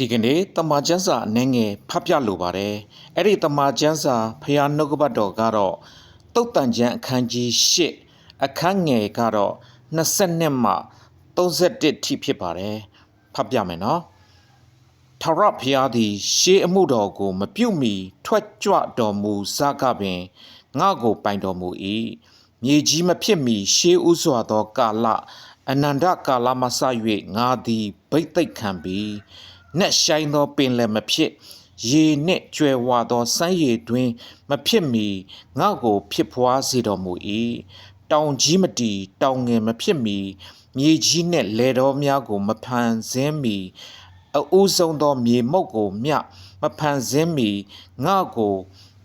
ဒီကနေ့တမန်ကျမ်းစာအနှဲငယ်ဖတ်ပြလိုပါတယ်အဲ့ဒီတမန်ကျမ်းစာဖျားနှုတ်ကပတ်တော်ကတော့တုတ်တန်ကျမ်းအခန်းကြီး၈အခန်းငယ်ကတော့22မှ31ထိဖြစ်ပါတယ်ဖတ်ပြမယ်နော်ထာဝရဘုရားသည် ရှေးအမှုတော်ကို မပြုတ်မီ ထွက်ကြွတော်မူစကပင်ငါကိုပိုင်တော်မူ၏မြေကြီးမဖြစ်မီ ရှေးဥစွာသော ကာလအနန္တကာလမှစ၍ငါသည်ဗိတ်သိက်ခံပြီး နက်ဆိုင်သောပင်လည်းမဖြစ်ရေနှင့်ကြွယ်ဝသောစမ်းရည်တွင် မဖြစ်မီငါကို ဖြစ်ဖွားစေတော်မူ၏တောင်ကြီးမတီတောင်ငယ်မဖြစ်မီမြေကြီးနှင့်လေတော်များကို မဖန်ဆင်းမီအဦးဆုံးသောမြေမုတ်ကိုမြမဖန်ဆင်းမီငါကို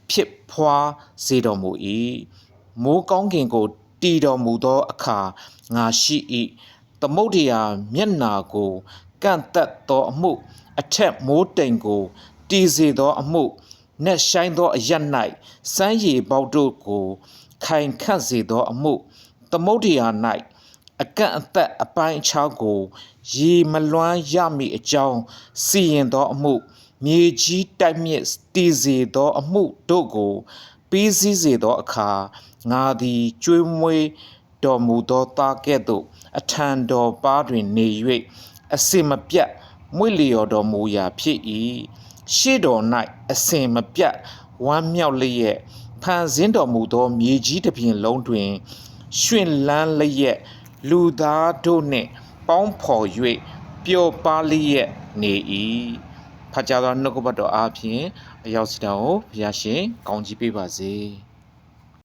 ဖြစ်ဖွားစေတော်မူ၏မိုးကောင်းကင်ကိုတည်တော်မူသောအခါငါရှိ၏သမုဒ္ဒရာမျက်နာကို ကန့်သက်သောအမှုအထက်မိုးတိမ်ကိုတည်စေသောအမှုနက်ဆိုင်သောအရ၌စမ်းရည်ပေါက်တို့ကိုခိုင်ခန့်စေသောအမှုသမုဒ္ဒရာ၌အကန့်အသတ်အပိုင်းအခြားကိုရေမလွှမ်းရမည့်အကြောင်းစီရင်သောအမှုမြေကြီးတိုက်မြစ်တည်စေသောအမှုတို့ကိုပြီးစည်းစေသောအခါငါသည်ကျွေးမွေးတော်မူသောသားကဲ့သို့အထံတော်ပါတွင်နေ၍ အစင်မပြတ်မွေ့လျော်တော်မူရာဖြစ်၏ရှေ့တော်၌အစင်မပြတ်ဝမ်းမြောက်လျက်ဖန်ဆင်းတော်မူသောမြေကြီးတစ်ပြင်လုံးတွင်ရှင်လန်းလျက်လူသားတို့နှင့်ပေါင်းဖော်၍ပျော်ပါလျက်နေ၏ဖတ်ကြားသောနှုတ်ကပတ်တော်အားဖြင့်အရောက်စီတော်ကိုဘုရားရှင်ကောင်းချီးပေးပါစေ။